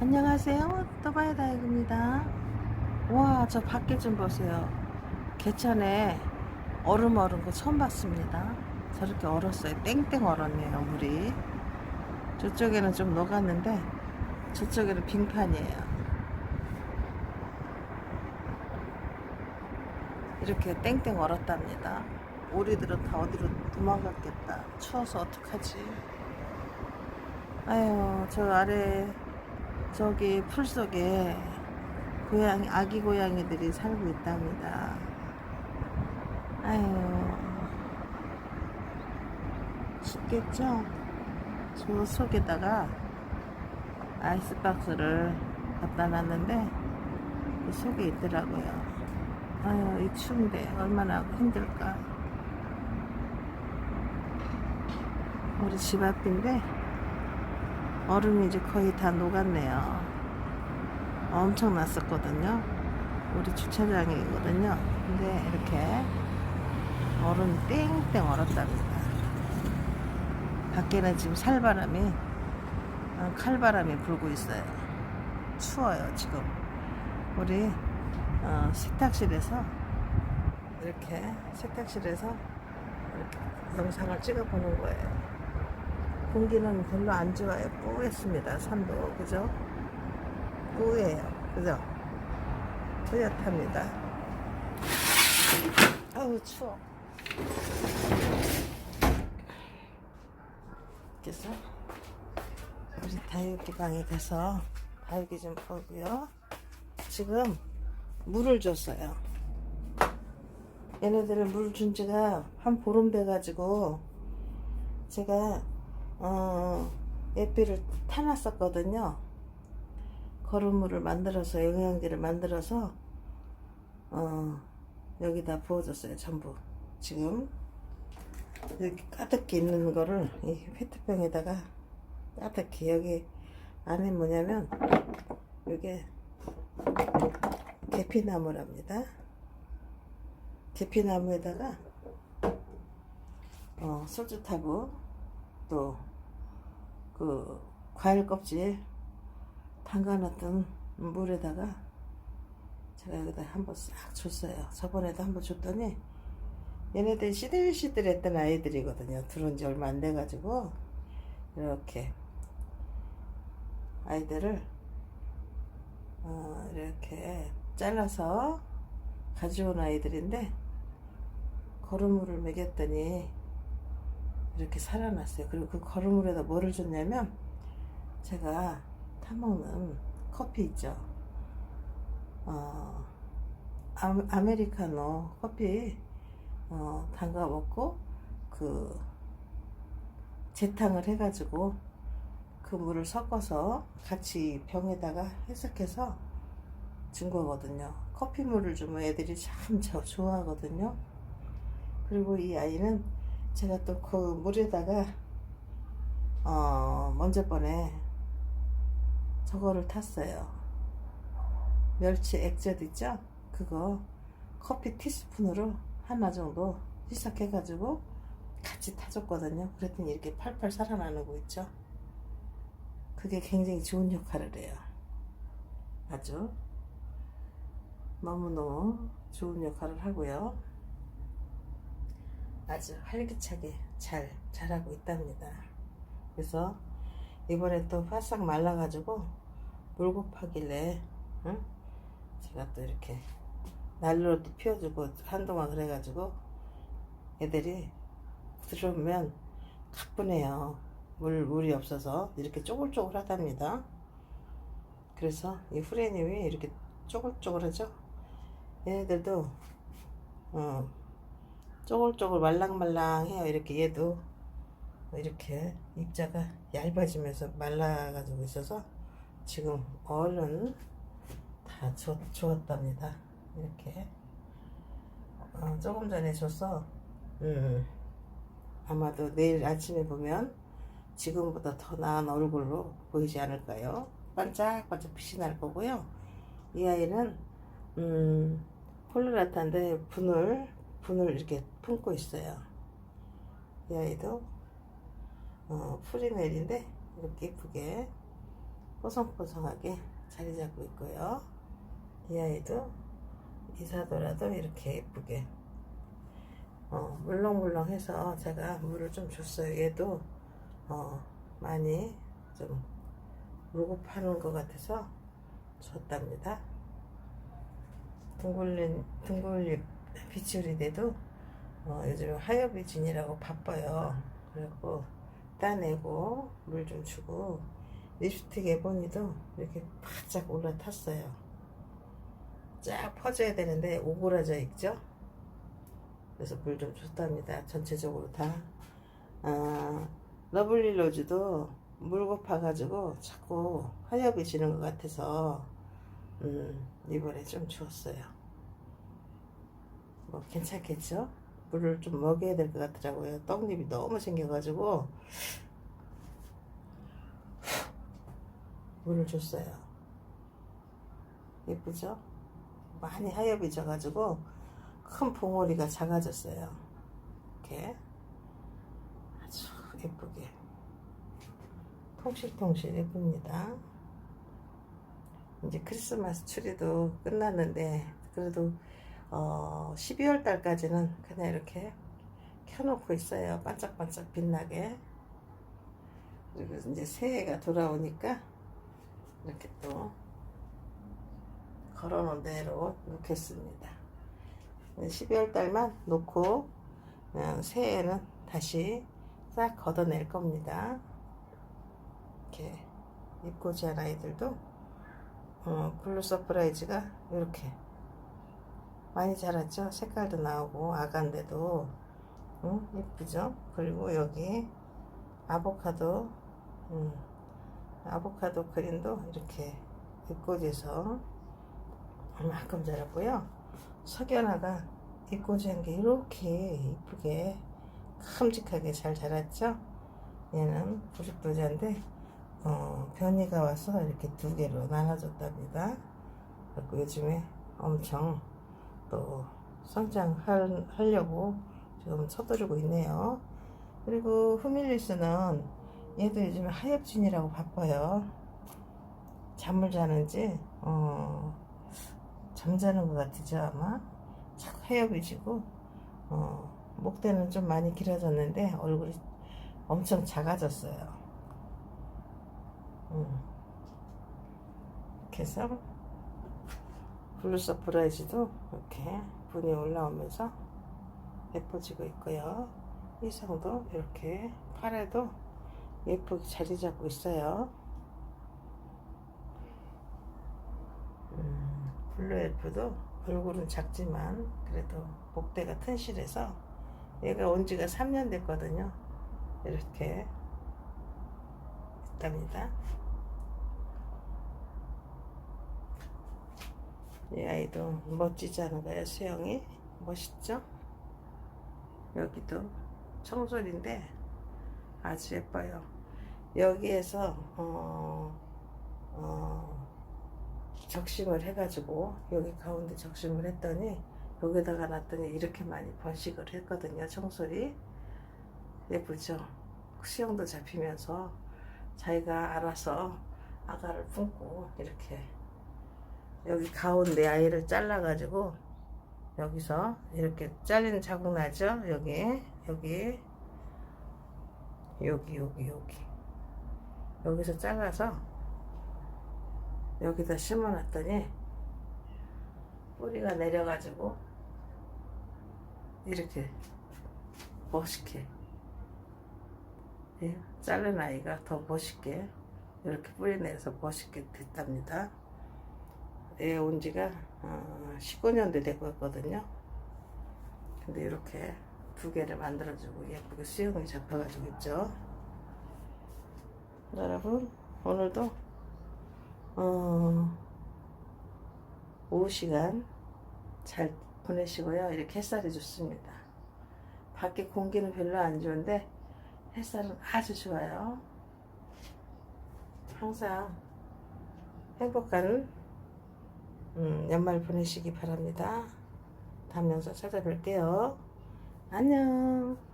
안녕하세요. 또바이 다이입니다. 와, 저 밖에 좀 보세요. 개천에 얼음 얼은 거 처음 봤습니다. 저렇게 얼었어요. 땡땡 얼었네요, 물이. 저쪽에는 좀 녹았는데, 저쪽에는 빙판이에요. 이렇게 땡땡 얼었답니다. 우리들은 다 어디로 도망갔겠다. 추워서 어떡하지? 아유, 저 아래 저기 풀 속에 고양이 아기 고양이들이 살고 있답니다. 아유, 춥겠죠? 저 속에다가 아이스박스를 갖다 놨는데 그 속에 있더라고요. 아유, 이 추운데 얼마나 힘들까. 우리 집 앞인데 얼음이 이제 거의 다 녹았네요. 엄청 났었거든요. 우리 주차장이거든요. 근데 이렇게 얼음이 땡땡 얼었답니다. 밖에는 지금 살바람이, 어, 칼바람이 불고 있어요. 추워요, 지금. 우리 어, 세탁실에서 이렇게 세탁실에서 이렇게 영상을 찍어 보는 거예요. 공기는 별로 안 좋아요. 뿌였습니다. 산도 그죠? 뿌예요. 그죠? 뿌옇답니다. 아우 추워. 그래서 우리 다육이 방에 가서 다육이 좀 보고요. 지금 물을 줬어요. 얘네들을 물 준 지가 한 보름 돼가지고 제가 어, 에피를 타놨었거든요. 거름물을 만들어서 영양제를 만들어서 어, 여기다 부어줬어요. 전부 지금 이렇게 가득히 있는 거를 이 페트병에다가 가득히 여기 안에 뭐냐면 이게 계피나무랍니다. 계피나무에다가 어, 소주타브 또 그 과일 껍질 담가놨던 물에다가 제가 여기다 한번 싹 줬어요. 저번에도 한번 줬더니 얘네들 시들시들했던 아이들이거든요. 들어온 지 얼마 안 돼가지고 이렇게 아이들을 어, 이렇게 잘라서 가져온 아이들인데 거름물을 먹였더니 이렇게 살아났어요. 그리고 그 거름물에다 뭐를 줬냐면 제가 타먹는 커피 있죠. 어, 아, 아메리카노 커피 어, 담가 먹고 그 재탕을 해가지고 그 물을 섞어서 같이 병에다가 해석해서 준 거거든요. 커피물을 주면 애들이 참 저- 좋아하거든요. 그리고 이 아이는 제가 또 그 물에다가 어 먼저 번에 저거를 탔어요. 멸치 액젓 있죠? 그거 커피 티스푼으로 하나 정도 희석해 가지고 같이 타줬거든요. 그랬더니 이렇게 팔팔 살아나는 거 있죠? 그게 굉장히 좋은 역할을 해요. 아주 너무너무 좋은 역할을 하고요. 아주 활기차게 잘 자라고 있답니다. 그래서 이번에 또 바싹 말라가지고 물곱하길래 응? 제가 또 이렇게 난로도 피워주고 한동안 그래가지고 애들이 들어오면 가뿐해요. 물, 물이 없어서 이렇게 쪼글쪼글 하답니다. 그래서 이 후레님이 이렇게 쪼글쪼글하죠? 얘네들도 어, 쪼글쪼글 말랑말랑해요. 이렇게 얘도 이렇게 입자가 얇아지면서 말라가지고 있어서 지금 얼른 다 좋, 좋았답니다. 이렇게 어, 조금 전에 줬어. 음, 아마도 내일 아침에 보면 지금보다 더 나은 얼굴로 보이지 않을까요? 반짝반짝 빛이 날 거고요. 이 아이는 음, 폴르라타인데 분을 분을 이렇게 품고 있어요. 이 아이도 어, 프리멜인데 이렇게 예쁘게 뽀송뽀송하게 자리 잡고 있고요. 이 아이도 이사도라도 이렇게 예쁘게 어, 물렁물렁해서 제가 물을 좀 줬어요. 얘도 어, 많이 좀 무급하는 것 같아서 줬답니다. 둥글린 둥글잎 비추리대도 어, 요즘 하엽이 진이라고 바빠요. 그리고 따내고 물 좀 주고 립스틱 에보니도 이렇게 바짝 올라탔어요. 쫙 퍼져야 되는데 오그라져 있죠. 그래서 물 좀 줬답니다. 전체적으로 다. 아, 러블리 로즈도 물 고 파가지고 자꾸 하엽이 지는 것 같아서 음, 이번에 좀 주었어요. 뭐 괜찮겠죠? 물을 좀 먹여야 될 것 같더라고요. 떡잎이 너무 생겨가지고 물을 줬어요. 예쁘죠? 많이 하엽이 져가지고 큰 봉오리가 작아졌어요. 이렇게 아주 예쁘게 통실통실 예쁩니다. 이제 크리스마스 추리도 끝났는데 그래도 어 12월 달까지는 그냥 이렇게 켜놓고 있어요. 반짝반짝 빛나게. 그리고 이제 새해가 돌아오니까 이렇게 또 걸어놓은 대로 놓겠습니다. 12월 달만 놓고 그냥 새해에는 다시 싹 걷어낼 겁니다. 이렇게 입고 지한 아이들도 어, 블루 서프라이즈가 이렇게 많이 자랐죠. 색깔도 나오고 아간데도 응? 예쁘죠. 그리고 여기 아보카도 음, 아보카도 그린도 이렇게 입꼬지에서 얼마큼 자랐고요. 석연화가 입꼬지한 게 이렇게 이쁘게 큼직하게 잘 자랐죠. 얘는 부직부자인데 어, 변이가 와서 이렇게 두 개로 나눠졌답니다. 그리고 요즘에 엄청 또 성장하려고 지금 서두르고 있네요. 그리고 후밀리스는 얘도 요즘에 하엽진이라고 바빠요. 잠을 자는지 어, 잠자는 것 같으죠 아마. 자꾸 하엽이 지고 어, 목대는 좀 많이 길어졌는데 얼굴이 엄청 작아졌어요. 음. 이렇게 해서 블루 서프라이즈도 이렇게 분이 올라오면서 예뻐지고 있고요. 이성도 이렇게 팔에도 예쁘게 자리 잡고 있어요. 음, 블루 엘프도 얼굴은 작지만 그래도 목대가 튼실해서 얘가 온 지가 3년 됐거든요. 이렇게 있답니다. 이 아이도 멋지지 않은가요? 수영이 멋있죠? 여기도 청솔인데 아주 예뻐요. 여기에서 어, 어, 적심을 해가지고 여기 가운데 적심을 했더니 여기다가 놨더니 이렇게 많이 번식을 했거든요. 청솔이 예쁘죠? 수영도 잡히면서 자기가 알아서 아가를 품고 이렇게 여기 가운데 아이를 잘라가지고 여기서 이렇게 잘리는 자국 나죠? 여기 여기 여기 여기 여기 여기서 잘라서 여기다 심어놨더니 뿌리가 내려가지고 이렇게 멋있게 예, 자른 아이가 더 멋있게 이렇게 뿌리 내서 멋있게 됐답니다. 애 온 지가 어, 15년도 됐거든요. 근데 이렇게 두 개를 만들어주고 예쁘게 수영이 잡혀가지고 있죠. 여러분 오늘도 어, 오후 시간 잘 보내시고요. 이렇게 햇살이 좋습니다. 밖에 공기는 별로 안 좋은데 햇살은 아주 좋아요. 항상 행복한 음, 연말 보내시기 바랍니다. 다음 영상 찾아뵐게요. 안녕.